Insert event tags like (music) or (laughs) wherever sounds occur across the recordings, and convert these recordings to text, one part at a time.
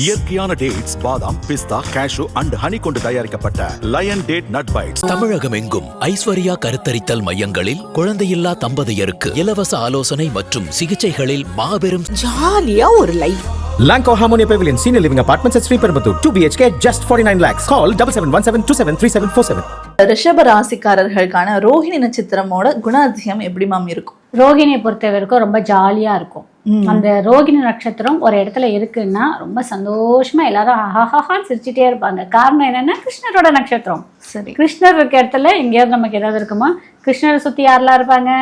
இயற்கையான டேட்ஸ் பாதாம் பிஸ்தா cash and honey கொண்டு தயாரிக்கப்பட்ட lion date nut bites Tamilagam எங்கும் ஐஸ்வர்யா கருத்தரித்தல் மையங்களில் குழந்தையில்லா தம்பதியருக்கு இலவச ஆலோசனை மற்றும் சிகிச்சைகளில் மாபெரும் ஜாலியா ஒரு life Lanco Harmonia Pavilion Senior Living Apartments at Sriperambur 2 BHK just 49 lakhs. Call 7717273747. ரிஷப ராசிக்காரர்களுக்கான ரோஹிணி நட்சத்திரமோட குணாதிசயம் எப்படி மேம் இருக்கும்? ரோகிணியை பொறுத்த வரைக்கும் ரொம்ப ஜாலியா இருக்கும். அந்த ரோகிணி நட்சத்திரம் ஒரு இடத்துல இருக்குன்னா ரொம்ப சந்தோஷமா எல்லாரும் ஹஹஹான்னு சிரிச்சுட்டே இருப்பாங்க. காரணம் என்னன்னா கிருஷ்ணரோட நட்சத்திரம். சரி. கிருஷ்ணர் இருக்க இடத்துல எங்கேயாவது நமக்கு ஏதாவது இருக்குமா? கிருஷ்ணரை சுத்தி யாரெல்லாம் இருப்பாங்க?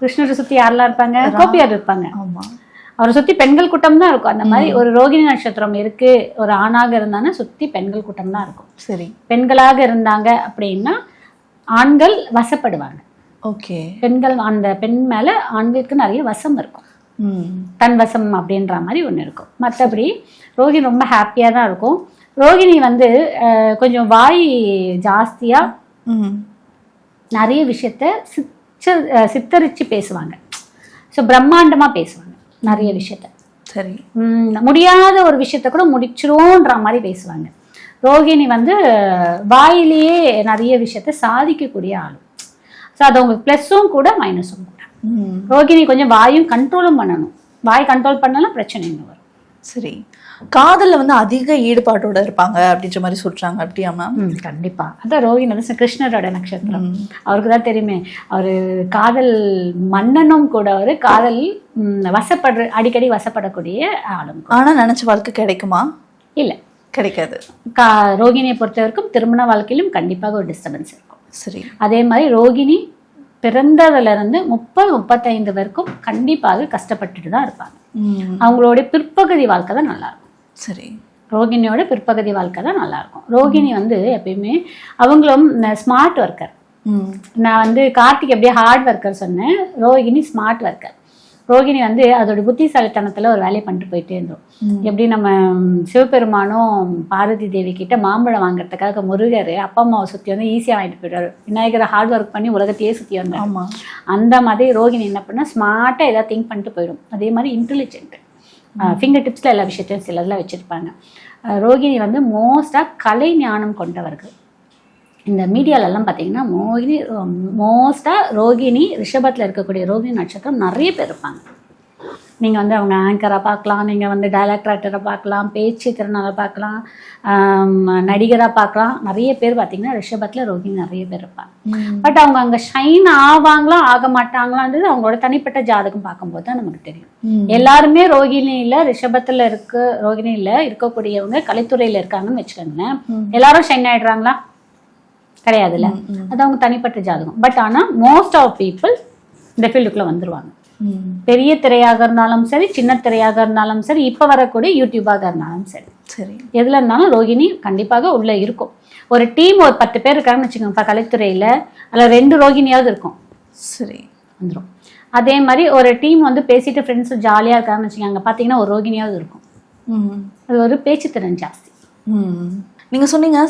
கிருஷ்ணரை சுத்தி யாரெல்லாம் இருப்பாங்க? கோபியார் இருப்பாங்க. ஆமா. அவரை சுத்தி பெண்கள் கூட்டம் தான் இருக்கும். அந்த மாதிரி ஒரு ரோகிணி நட்சத்திரம் இருக்கு. ஒரு ஆணாக இருந்தாங்கன்னா சுத்தி பெண்கள் கூட்டம் தான் இருக்கும். சரி. பெண்களாக இருந்தாங்க அப்படின்னா ஆண்கள் வசப்படுவாங்க. ஓகே. பெண்கள் அந்த பெண் மேல ஆண்களுக்கு நிறைய வசம் இருக்கும். தன் வசம் அப்படின்ற மாதிரி ஒன்று இருக்கும். மற்றபடி ரோகிணி ரொம்ப ஹாப்பியாக தான் இருக்கும். ரோகிணி வந்து கொஞ்சம் வாய் ஜாஸ்தியாக நிறைய விஷயத்த சிச்ச அஹ், சித்தரிச்சு பேசுவாங்க. ஸோ பிரம்மாண்டமாக பேசுவாங்க நிறைய விஷயத்த. சரி. முடியாத ஒரு விஷயத்த கூட முடிச்சிருவோன்ற மாதிரி பேசுவாங்க. ரோகிணி வந்து வாயிலேயே நிறைய விஷயத்த சாதிக்கக்கூடிய ஆள். ஸோ அது உங்களுக்கு ப்ளஸ்ஸும் கூட மைனஸும் கூட. ம். ரோகிணி கொஞ்சம் வாயும் கண்ட்ரோலும் பண்ணணும். வாய் கண்ட்ரோல் பண்ணலாம் பிரச்சனைங்க வரும். சரி. காதல்ல வந்து அதிக ஈடுபாட்டோட இருப்பாங்க அப்படின்ற மாதிரி சொல்றாங்க. அப்படியா மேம் ம் கண்டிப்பா. அதான் ரோகிணி வந்து கிருஷ்ணரோட நட்சத்திரம். அவருக்கு தான் தெரியுமே. அவர் காதல் மன்னனும் கூட அவர் காதல் வசப்படுற அடிக்கடி வசப்படக்கூடிய ஆளும் கூட. ஆனா நினைச்ச வாழ்க்கை கிடைக்குமா? இல்ல. கிடைக்காது. கா ரோகிணியை பொறுத்த வரைக்கும் திருமண வாழ்க்கையிலும் கண்டிப்பாக ஒரு டிஸ்டர்பன்ஸ் இருக்கும் சரி. அதே மாதிரி ரோகிணி பிறந்ததுல இருந்து முப்பது முப்பத்தைந்து வரைக்கும் கண்டிப்பாக கஷ்டப்பட்டுட்டு தான் இருப்பாங்க. ம். அவங்களுடைய பிற்பகுதி வாழ்க்கை தான் நல்லா இருக்கும். சரி. ரோகிணியோட பிற்பகுதி வாழ்க்கை தான் நல்லா இருக்கும். ரோகிணி வந்து எப்பயுமே அவங்களும் ஸ்மார்ட் ஒர்க்கர் நான் வந்து கார்த்திக் எப்படியே ஹார்ட் ஒர்க்கர் சொன்னேன். ரோகிணி ஸ்மார்ட் ஒர்க்கர் ரோகிணி வந்து அதோட புத்திசாலித்தனத்துல ஒரு வேலையை பண்ணிட்டு போயிட்டே இருந்தோம். எப்படி நம்ம சிவபெருமானும் பார்வதி தேவி கிட்ட மாம்பழம் வாங்குறதுக்காக முருகர் அப்பா அம்மாவை சுத்தி வந்து ஈஸியா வாங்கிட்டு போயிட்டாரு விநாயகரை ஹார்ட் ஒர்க் பண்ணி உலகத்தையே சுத்தி வந்தார். ஆமா. அந்த மாதிரி ரோகிணி என்ன பண்ணா ஸ்மார்ட்டா ஏதாவது திங்க் பண்ணிட்டு போயிடும். அதே மாதிரி இன்டெலிஜென்ட் ஃபிங்கர் டிப்ஸ்ல எல்லா விஷயத்தையும் சிலர்லாம் வச்சிருப்பாங்க. ரோகிணி வந்து மோஸ்டா கலை ஞானம் கொண்டவர்கள். இந்த மீடியாலெல்லாம் பார்த்தீங்கன்னா மோகினி மோஸ்ட்டாக ரோகிணி ரிஷபத்தில் இருக்கக்கூடிய ரோகிணி நட்சத்திரம் நிறைய பேர் இருப்பாங்க. நீங்கள் வந்து அவங்க ஆங்கராக பார்க்கலாம் நீங்கள் வந்து டைலாக்டர் ஆக்டரை பார்க்கலாம் பேச்சு திறனாளர் பார்க்கலாம் நடிகராக பார்க்கலாம். நிறைய பேர் பார்த்தீங்கன்னா ரிஷபத்தில் ரோகிணி நிறைய பேர் இருப்பாங்க. பட் அவங்க அங்கே ஷைன் ஆவாங்களா ஆக மாட்டாங்களான்றது அவங்களோட தனிப்பட்ட ஜாதகம் பார்க்கும்போது தான் நமக்கு தெரியும். எல்லாருமே ரோகிணியில் ரிஷபத்தில் இருக்க ரோகிணியில் இருக்கக்கூடியவங்க கலைத்துறையில் இருக்காங்கன்னு வச்சுக்கோங்களேன். எல்லாரும் ஷைன் ஆயிடுறாங்களா? கிடையாதுல்ல. அது அவங்க தனிப்பட்ட ஜாதகம். பட் ஆனா மோஸ்ட் ஆஃப் பீப்புள் இந்த ஃபீல்டுக்குள்ள வந்துருவாங்க. பெரிய திரையாக இருந்தாலும் சரி சின்ன திரையாக இருந்தாலும் சரி இப்போ வரக்கூடிய யூடியூபாக இருந்தாலும் சரி. சரி. எதுல இருந்தாலும் ரோகிணி கண்டிப்பாக உள்ள இருக்கும். ஒரு டீம் ஒரு பத்து பேர் இருக்காங்கன்னு வச்சுக்கோங்க இப்போ கலைத்துறையில அதுல ரெண்டு ரோகிணியாவது இருக்கும். சரி. வந்துரும். அதே மாதிரி ஒரு டீம் வந்து பேசிட்டு ஃப்ரெண்ட்ஸ் ஜாலியா இருக்காங்கன்னு வச்சுக்கோங்க பார்த்தீங்கன்னா ஒரு ரோகிணியாவது இருக்கும். அது ஒரு பேச்சு திறன் ஜாஸ்தி. ம். நீங்க சொன்னீங்க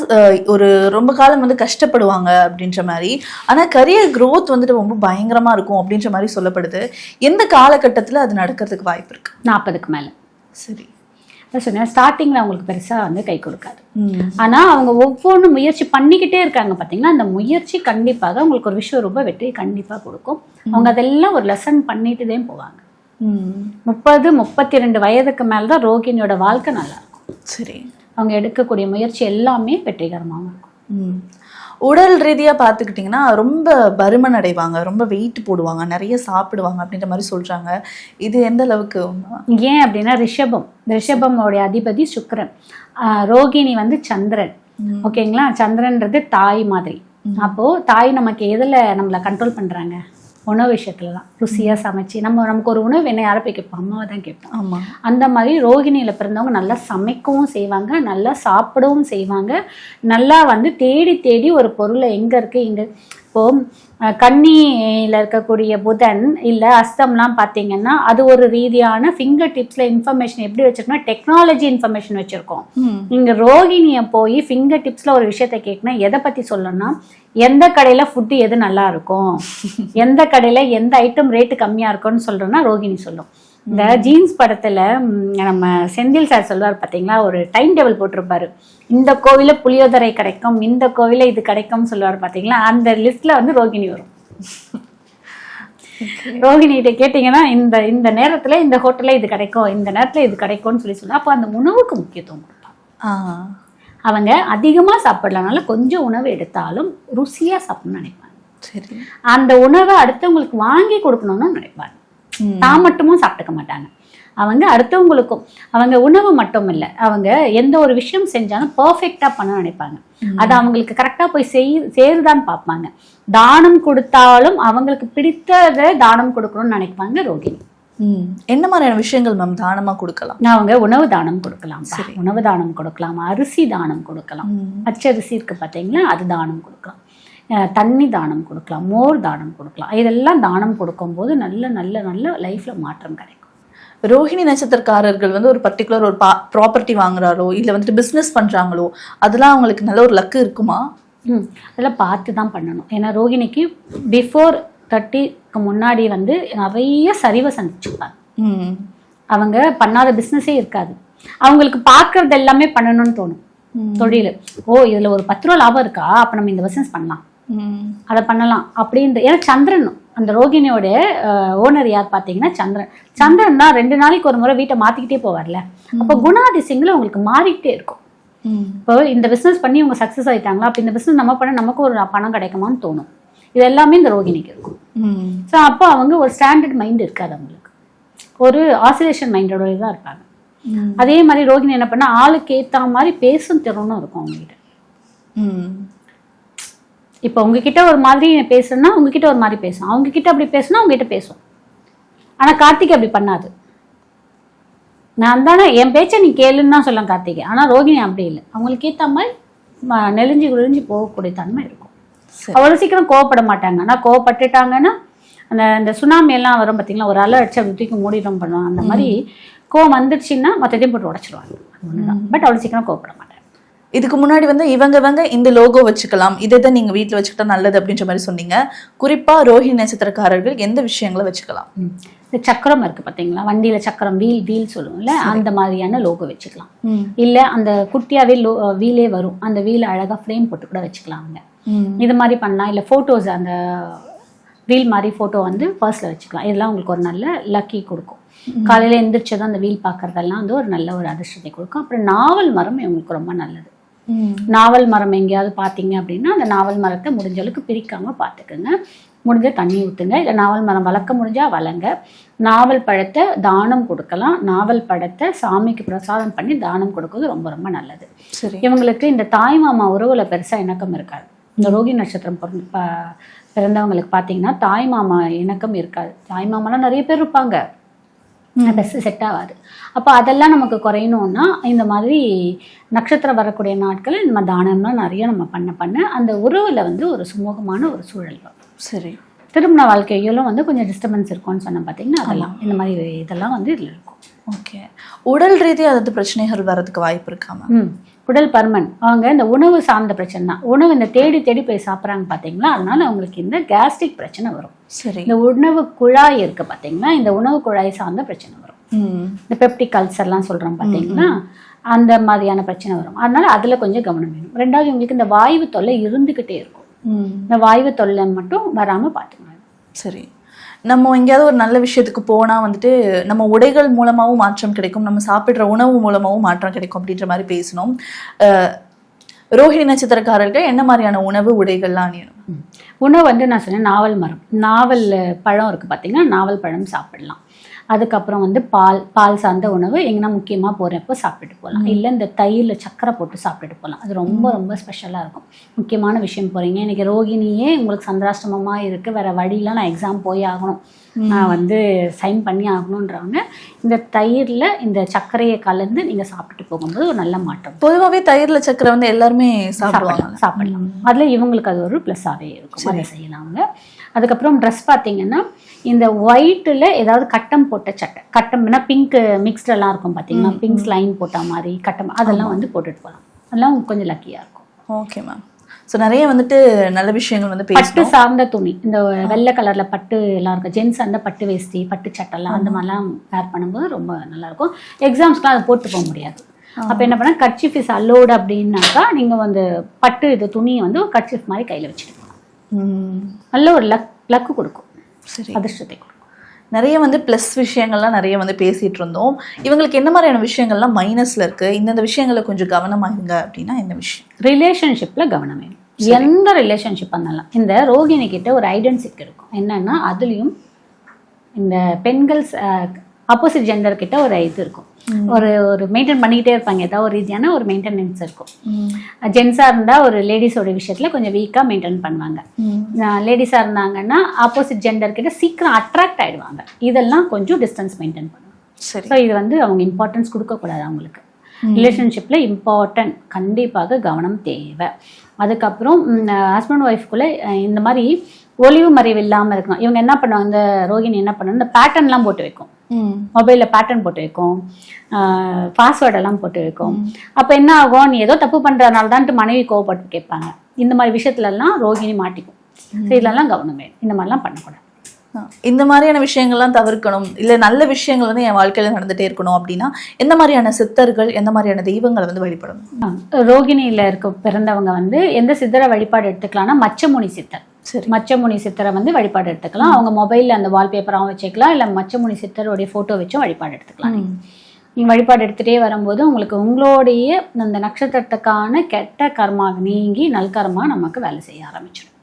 ஒரு ரொம்ப காலம் வந்து கஷ்டப்படுவாங்க அப்படின்ற மாதிரி. ஆனா கரியர் growth வந்துட்டு ரொம்ப பயங்கரமா இருக்கும் அப்படின்ற மாதிரி சொல்லப்படுது. எந்த காலகட்டத்துல அது நடக்கிறதுக்கு வாய்ப்பு இருக்கு? நாற்பதுக்கு மேல. சரி. அதான் சொன்னேன் ஸ்டார்டிங்ல அவங்களுக்கு பெருசா வந்து கை கொடுக்காது. ம். ஆனா அவங்க ஒவ்வொன்றும் முயற்சி பண்ணிக்கிட்டே இருக்காங்க பாத்தீங்கன்னா அந்த முயற்சி கண்டிப்பாக உங்களுக்கு ஒரு விஸ்வரூப வெற்றி கண்டிப்பா கொடுக்கும். அவங்க அதெல்லாம் ஒரு லெசன் பண்ணிட்டு தான் போவாங்க. முப்பது முப்பத்தி ரெண்டு வயதுக்கு மேல தான் ரோகிணியோட வாழ்க்கை நல்லா இருக்கும். சரி. அவங்க எடுக்கக்கூடிய முயற்சி எல்லாமே வெற்றிகரமாக இருக்கும். ம். உடல் ரீதியா பார்த்துக்கிட்டிங்கன்னா ரொம்ப பருமன் அடைவாங்க ரொம்ப வெயிட் போடுவாங்க நிறைய சாப்பிடுவாங்க அப்படின்ற மாதிரி சொல்றாங்க. இது எந்த அளவுக்கு? ஏன் அப்படின்னா ரிஷபம். ரிஷபமோடைய அதிபதி சுக்கிரன். ரோகிணி வந்து சந்திரன். ஓகேங்களா? சந்திரன்றது தாய் மாதிரி. அப்போ தாய் நமக்கு எதுல நம்மளை கண்ட்ரோல் பண்றாங்க? உணவு விஷயத்துல தான் ருசியா சமைச்சு நம்ம நமக்கு ஒரு உணவு என்ன யாரை போய் கேட்போம்? அம்மாவை தான் கேட்போம். ஆமா. அந்த மாதிரி ரோகிணியில பிறந்தவங்க நல்லா சமைக்கவும் செய்வாங்க நல்லா சாப்பிடவும் செய்வாங்க. நல்லா வந்து தேடி தேடி ஒரு பொருளை எங்க இருக்கு இங்க இப்போ கன்னியில இருக்கக்கூடிய புதன் இல்ல அஸ்தம்லாம் பார்த்தீங்கன்னா அது ஒரு ரீதியான ஃபிங்கர் டிப்ஸ்ல இன்ஃபர்மேஷன் எப்படி வச்சிருக்கோம்னா டெக்னாலஜி இன்ஃபர்மேஷன் வச்சிருக்கோம். ம். நீங்க ரோகிணியை போய் ஃபிங்கர் டிப்ஸ்ல ஒரு விஷயத்த கேட்கணும் எதை பத்தி சொல்லணும்னா எந்த கடையில ஃபுட்டு எது நல்லா இருக்கும்? (laughs) எந்த கடையில எந்த ஐட்டம் ரேட்டு கம்மியா இருக்கும்னு சொல்றோம்னா ரோகிணி சொல்லும். இந்த ஜீன்ஸ் படத்துல நம்ம செந்தில் சார் சொல்லுவார் பாத்தீங்களா? ஒரு டைம் டேபிள் போட்டிருப்பாரு. இந்த கோவில புளியோதரை கிடைக்கும் இந்த கோவில இது கிடைக்கும் சொல்லுவார் பாத்தீங்களா? அந்த லிஸ்ட்ல வந்து ரோகிணி வரும். ரோகிணி கிட்ட கேட்டீங்கன்னா இந்த இந்த நேரத்துல இந்த ஹோட்டல்ல இது கிடைக்கும் இந்த நேரத்துல இது கிடைக்கும்னு சொல்லி சொல்லுவா அப்போ அந்த உணவுக்கு முக்கியத்துவம் கொடுப்பாங்க. அவங்க அதிகமா சாப்பிடலனால கொஞ்சம் உணவு எடுத்தாலும் ருசியா சாப்பிடணும்னு நினைப்பாங்க. சரி. அந்த உணவை அடுத்தவங்களுக்கு வாங்கி கொடுக்கணும்னு நினைப்பாங்க. தான் மட்டுமும் சாப்பிட்டுக்க மாட்டாங்க. அவங்க அடுத்தவங்களுக்கும் அவங்க உணவு மட்டும் இல்லை அவங்க எந்த ஒரு விஷயம் செஞ்சாலும் பர்ஃபெக்டா பண்ண நினைப்பாங்க. அது அவங்களுக்கு கரெக்டா போய் செய் சேருதான்னு பார்ப்பாங்க. தானம் கொடுத்தாலும் அவங்களுக்கு பிடித்ததை தானம் கொடுக்கணும்னு நினைப்பாங்க ரோகிணி. என்ன மாதிரியான விஷயங்கள் மேம் தானமா கொடுக்கலாம்? நான் அவங்க உணவு தானம் கொடுக்கலாம். உணவு தானம் கொடுக்கலாம். அரிசி தானம் கொடுக்கலாம். பச்சரிசி இருக்கு பார்த்தீங்களா? அது தானம் கொடுக்கலாம். தண்ணி தானம் கொடுக்கலாம் மோர் தானம் கொடுக்கலாம். இதெல்லாம் தானம் கொடுக்கும்போது நல்ல நல்ல நல்ல லைஃப்ல மாற்றம் கிடைக்கும். ரோஹிணி நட்சத்திரக்காரர்கள் வந்து ஒரு பர்டிகுலர் ஒரு ப்ராப்பர்ட்டி வாங்குறாரோ இல்ல வந்துட்டு பிசினஸ் பண்றாங்களோ அதெல்லாம் அவங்களுக்கு நல்ல ஒரு லக்கு இருக்குமா? ம் அதெல்லாம் பார்த்து தான் பண்ணணும். ஏன்னா ரோகிணிக்கு பிஃபோர் தேர்ட்டிக்கு முன்னாடி வந்து நிறைய சரிவை சந்திச்சுப்பாங்க அவங்க பண்ணாத பிஸ்னஸே இருக்காது. அவங்களுக்கு பார்க்கறது எல்லாமே பண்ணணும்னு தோணும். தொழில். ஓ இதுல ஒரு பத்து ரூபா லாபம் இருக்கா? அப்ப நம்ம இந்த பிஸ்னஸ் பண்ணலாம். அதை பண்ணலாம் அப்படின்ற ஏன்னா சந்திரன் அந்த ரோகிணியோட ஓனர் யார் பார்த்தீங்கன்னா சந்திரன். சந்திரன் தான் ரெண்டு நாளைக்கு ஒரு முறை வீட்டை மாத்திக்கிட்டே போவார்ல. அப்போ குணாதிசயங்கள் உங்களுக்கு மாறிக்கிட்டே இருக்கும். இப்போ இந்த பிஸ்னஸ் பண்ணி இவங்க சக்ஸஸ் ஆயிட்டாங்களா? அப்போ இந்த பிஸ்னஸ் நம்ம பண்ண நமக்கு ஒரு பணம் கிடைக்குமான்னு தோணும். இது எல்லாமே இந்த ரோகிணிக்கு இருக்கும். ஸோ அப்போ அவங்க ஒரு ஸ்டாண்டர்ட் மைண்ட் இருக்காது அவங்களுக்கு. ஒரு ஆசிலேஷன் மைண்டோட தான் இருப்பாங்க. அதே மாதிரி ரோகிணி என்ன பண்ணா ஆளுக்கு ஏத்த மாதிரி பேசும் திறனும் இருக்கும் அவங்ககிட்ட. இப்போ உங்ககிட்ட ஒரு மாதிரி பேசுனா உங்ககிட்ட ஒரு மாதிரி பேசும் அவங்க கிட்ட அப்படி பேசுனா உங்ககிட்ட பேசும். ஆனா கார்த்திக் அப்படி பண்ணாது. நான் தானே என் பேச்சை நீ கேளுன்னு தான் சொல்ல கார்த்திகை. ஆனா ரோகிணி அப்படி இல்லை. அவங்களுக்கு ஏத்த மாதிரி நெளிஞ்சு குளிஞ்சு போகக்கூடிய தன்மை இருக்கும். சரி. அவ்வளவு சீக்கிரம் கோவப்பட மாட்டாங்க. ஆனா கோவப்பட்டுட்டாங்கன்னா அந்த இந்த சுனாமி எல்லாம் வரும் பார்த்தீங்களா ஒரு அலை அடிச்சு அப்படி தூக்கி மூடிடும் பண்ணுவாங்க. அந்த மாதிரி கோவம் வந்துடுச்சுன்னா மொத்தத்தையும் போட்டு உடச்சிருவாங்க. பட் அவ்வளவு சீக்கிரம் கோவப்பட மாட்டாங்க. இதுக்கு முன்னாடி வந்து இவங்க இவங்க இந்த லோகோ வச்சுக்கலாம். இதை தான் நீங்க வீட்ல வச்சுக்கிட்டா நல்லது அப்படின்ற மாதிரி சொன்னீங்க. குறிப்பா ரோஹிணி நட்சத்திரக்காரர்கள் எந்த விஷயங்களை வச்சுக்கலாம். இந்த சக்கரம் இருக்கு பாத்தீங்களா? வண்டியில சக்கரம் வீல் வீல் சொல்லுவோம்ல அந்த மாதிரியான லோகோ வச்சுக்கலாம். இல்ல அந்த குட்டியாவே லோ வீலே வரும். அந்த வீல அழகா ஃப்ரேம் போட்டு கூட வச்சுக்கலாம் அவங்க. இது மாதிரி பண்ணலாம். இல்ல போட்டோஸ் அந்த வீல் மாதிரி போட்டோ வந்து பர்ஸ்ல வச்சுக்கலாம். இதெல்லாம் உங்களுக்கு ஒரு நல்ல லக்கி கொடுக்கும். காலையில எந்திரிச்சதும் அந்த வீல் பார்க்கறதெல்லாம் வந்து ஒரு நல்ல ஒரு அதிர்ஷ்டத்தை கொடுக்கும். அப்புறம் நாவல் மரம் இவங்களுக்கு ரொம்ப நல்லது. நாவல் மரம் எங்கேயாவது பார்த்தீங்க அப்படின்னா அந்த நாவல் மரத்தை முடிஞ்ச அளவுக்கு பிரிக்காம பார்த்துக்குங்க. முடிஞ்ச தண்ணி ஊற்றுங்க இல்லை நாவல் மரம் வளர்க்க முடிஞ்சா வளங்க. நாவல் பழத்தை தானம் கொடுக்கலாம். நாவல் பழத்தை சாமிக்கு பிரசாதம் பண்ணி தானம் கொடுக்கிறது ரொம்ப ரொம்ப நல்லது. சரி. இவங்களுக்கு இந்த தாய் மாமா உறவுல பெருசா இணக்கம் இருக்காது. இந்த ரோகி நட்சத்திரம் பிறந்தவங்களுக்கு பார்த்தீங்கன்னா தாய் மாமா இணக்கம் இருக்காது. தாய் மாமாலாம் நிறைய பேர் இருப்பாங்க. பெஸ்ட் செட் ஆகாது. அப்போ அதெல்லாம் நமக்கு குறையணும்னா இந்த மாதிரி நட்சத்திரம் வரக்கூடிய நாட்கள் நம்ம தானம்லாம் நிறைய நம்ம பண்ண பண்ண அந்த உறவுல வந்து ஒரு சுமூகமான ஒரு சூழல் வரும். சரி. திருமண வாழ்க்கையிலும் வந்து கொஞ்சம் டிஸ்டர்பன்ஸ் இருக்கும்னு சொன்ன பார்த்தீங்கன்னா அதெல்லாம். இந்த மாதிரி இதெல்லாம் வந்து இதில் இருக்கும். ஓகே. உடல் ரீதியா அதாவது பிரச்சனைகள் வர்றதுக்கு வாய்ப்பு இருக்காம ம் உடல் பருமன். அவங்க இந்த உணவு சார்ந்த பிரச்சனை தான் உணவு இந்த தேடி தேடி போய் சாப்பிட்றாங்க பார்த்தீங்களா அதனால அவங்களுக்கு இந்த கேஸ்ட்ரிக் பிரச்சனை வரும். சரி. இந்த உணவு குழாய் இருக்கு பார்த்தீங்களா இந்த உணவு குழாய் சார்ந்த பிரச்சனை வரும். இந்த பெப்டிக் கல்சர்லாம் சொல்கிறோம் பார்த்தீங்களா அந்த மாதிரியான பிரச்சனை வரும். அதனால அதில் கொஞ்சம் கவனம் வேணும். ரெண்டாவது உங்களுக்கு இந்த வாய்வு தொல்லை இருந்துக்கிட்டே இருக்கும். இந்த வாய்வு தொல்லை மட்டும் வராமல் பார்த்துக்கணும் சரி. நம்ம எங்கேயாவது ஒரு நல்ல விஷயத்துக்கு போனால் வந்துட்டு நம்ம உடைகள் மூலமாகவும் மாற்றம் கிடைக்கும் நம்ம சாப்பிட்ற உணவு மூலமாகவும் மாற்றம் கிடைக்கும் அப்படின்ற மாதிரி பேசணும் ரோஹிணி நட்சத்திரக்காரர்கள் என்ன மாதிரியான உணவு உடைகள்லாம் அணியணும்? உணவு வந்து நான் சொன்னேன் நாவல் மரம். நாவல் பழம் இருக்குது பார்த்தீங்கன்னா நாவல் பழம் சாப்பிடலாம். அதுக்கப்புறம் வந்து பால் பால் சார்ந்த உணவு எங்கன்னா முக்கியமாக போகிறப்போ சாப்பிட்டுட்டு போகலாம் இல்லை இந்த தயிரில் சக்கரை போட்டு சாப்பிட்டுட்டு போகலாம் அது ரொம்ப ரொம்ப ஸ்பெஷலாக இருக்கும். முக்கியமான விஷயம் போகிறீங்க இன்னைக்கு ரோகிணியே உங்களுக்கு சந்திராஷ்டமமாக இருக்குது வேறு வழியில் நான் எக்ஸாம் போய் ஆகணும். நான் வந்து சைன் பண்ணி ஆகணுன்றவங்க இந்த தயிரில் இந்த சர்க்கரையை கலந்து நீங்கள் சாப்பிட்டு போகும்போது ஒரு நல்ல மாற்றம். பொதுவாகவே தயிர்ல சக்கரை வந்து எல்லாருமே சாப்பிடுவாங்க. சாப்பிடலாம் சாப்பிடலாம். அதில் இவங்களுக்கு அது ஒரு ப்ளஸ்ஸாகவே இருக்கும். அதை செய்யலாம் அவங்க அதுக்கப்புறம் ட்ரெஸ் பார்த்தீங்கன்னா இந்த ஒயிட்டில் ஏதாவது கட்டம் போட்ட சட்டை. கட்டம்னா பிங்க் மிக்ஸ்டெல்லாம் இருக்கும் பார்த்தீங்கன்னா பிங்க் லைன் போட்ட மாதிரி கட்டம். அதெல்லாம் வந்து போட்டுட்டு போகலாம் அதெல்லாம் கொஞ்சம் லக்கியாக இருக்கும். ஓகே மேம் ஸோ நிறைய வந்துட்டு நல்ல விஷயங்கள் வந்து பட்டு சார்ந்த துணி. இந்த வெள்ளை கலர்ல பட்டு எல்லாம் இருக்கும். ஜென்ஸ் அந்த பட்டு வேஷ்டி பட்டு சட்டெல்லாம் அந்த மாதிரிலாம் வேர் பண்ணும்போது ரொம்ப நல்லா இருக்கும். எக்ஸாம்ஸ்க்குலாம் அதை போட்டு போக முடியாது. அப்ப என்ன பண்ணா கர்ச்சிஃப் இஸ் அலோடு அப்படின்னாக்கா நீங்க வந்து பட்டு இது துணியை வந்து ஒரு கர்ச்சிஃப் மாதிரி கையில வச்சுட்டு போகலாம். ம், நல்ல ஒரு லக் லக்கு கொடுக்கும். சரி. அதிர்ஷ்டத்தை கொடுக்கும். நிறைய வந்து ப்ளஸ் விஷயங்கள்லாம் நிறைய வந்து பேசிட்டு இருந்தோம். இவங்களுக்கு என்ன மாதிரியான விஷயங்கள்லாம் மைனஸ்ல இருக்கு? இந்தந்த விஷயங்களை கொஞ்சம் கவனமாகுங்க அப்படின்னா என்ன விஷயம்? ரிலேஷன்ஷிப்ல கவனம் வேணும். எந்த ரிலேஷன்ஷிப் இருந்தாலும் இந்த ரோகிணி கிட்ட ஒரு ஐடென்டிட்டி இருக்கும். என்னன்னா அதுலயும் இந்த பெண்கள் ஆப்போசிட் ஜெண்டர் கிட்ட ஒரு இது இருக்கும். ஒரு ஒரு மெயின்டைன் பண்ணிக்கிட்டே இருப்பாங்க. ஏதாவது ஒரு ரீதியான ஒரு மெயின்டெனன்ஸ் இருக்கும். ஜென்ஸாக இருந்தால் ஒரு லேடிஸோட விஷயத்தில் கொஞ்சம் வீக்காக மெயின்டைன் பண்ணுவாங்க. லேடிஸாக இருந்தாங்கன்னா ஆப்போசிட் ஜெண்டர் கிட்ட சீக்கிரம் அட்ராக்ட் ஆயிடுவாங்க. இதெல்லாம் கொஞ்சம் டிஸ்டன்ஸ் மெயின்டைன் பண்ணுவாங்க சரி. ஸோ இது வந்து அவங்க இம்பார்ட்டன்ஸ் கொடுக்கக்கூடாது அவங்களுக்கு. ரிலேஷன்ஷிப்பில் இம்பார்ட்டன்ட் கண்டிப்பாக கவனம் தேவை. அதுக்கப்புறம் ஹஸ்பண்ட் ஒய்ஃப்குள்ளே இந்த மாதிரி ஒளிவு மறைவு இல்லாமல் இருக்கணும் இவங்க என்ன பண்ணுவாங்க? இந்த ரோகிணி என்ன பண்ணுவாங்க? இந்த பேட்டர்ன்லாம் போட்டு வைக்கும். மொபைலில் பேட்டர்ன் போட்டு வைக்கும் பாஸ்வேர்ட் எல்லாம் போட்டு வைக்கும் அப்போ என்ன ஆகும்? நீ ஏதோ தப்பு பண்ணுறதுனால தான் மனைவி கோவப்பட்டு கேட்பாங்க. இந்த மாதிரி விஷயத்துலலாம் ரோகிணி மாட்டிக்கும். இதெல்லாம் கவனம். வேணும் இந்த மாதிரிலாம் பண்ணக்கூடாது. இந்த மாதிரியான விஷயங்கள்லாம் தவிர்க்கணும். இல்ல நல்ல விஷயங்கள் வந்து என் வாழ்க்கையில நடந்துட்டே இருக்கணும் அப்படின்னா எந்த மாதிரியான சித்தர்கள் எந்த மாதிரியான தெய்வங்களை வந்து வழிபடணும்? ரோகிணியில இருக்க பிறந்தவங்க வந்து எந்த சித்தரை வழிபாடு எடுத்துக்கலாம்னா மச்சமுனி சித்தர். மச்சமுனி சித்தரை வந்து வழிபாடு எடுத்துக்கலாம். அவங்க மொபைல்ல அந்த வால்பேப்பராகவும் வச்சுக்கலாம். இல்லை மச்சமுனி சித்தருடைய போட்டோ வச்சும் வழிபாடு எடுத்துக்கலாம். நீங்க. நீங்க வழிபாடு எடுத்துட்டே வரும்போது உங்களுக்கு உங்களுடைய அந்த நட்சத்திரத்துக்கான கெட்ட கர்மா நீங்கி நல்கர்மா நமக்கு வேலை செய்ய ஆரம்பிச்சிடும்.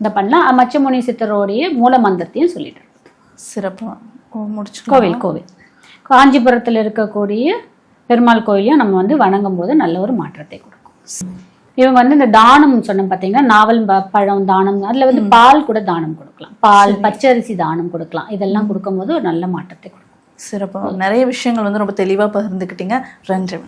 இந்த பண்ணலாம். மச்சமுனி சித்தருடைய மூல மந்திரத்தையும் சொல்லிட்டு சிறப்பா. முடிச்சு கோவில் கோவில். காஞ்சிபுரத்தில் இருக்கக்கூடிய பெருமாள் கோயிலையும் நம்ம வந்து வணங்கும் போது நல்ல ஒரு மாற்றத்தை கொடுக்கும். இவங்க வந்து இந்த தானம் சொன்னோம் பார்த்தீங்கன்னா நாவல் பழம் தானம் அதில் வந்து பால் கூட தானம் கொடுக்கலாம். பால் பச்சரிசி தானம் கொடுக்கலாம். இதெல்லாம் கொடுக்கும்போது ஒரு நல்ல மாற்றத்தை கொடுக்கும். சிறப்பா. நிறைய விஷயங்கள் வந்து ரொம்ப தெளிவா பகிர்ந்துக்கிட்டீங்க. நன்றி.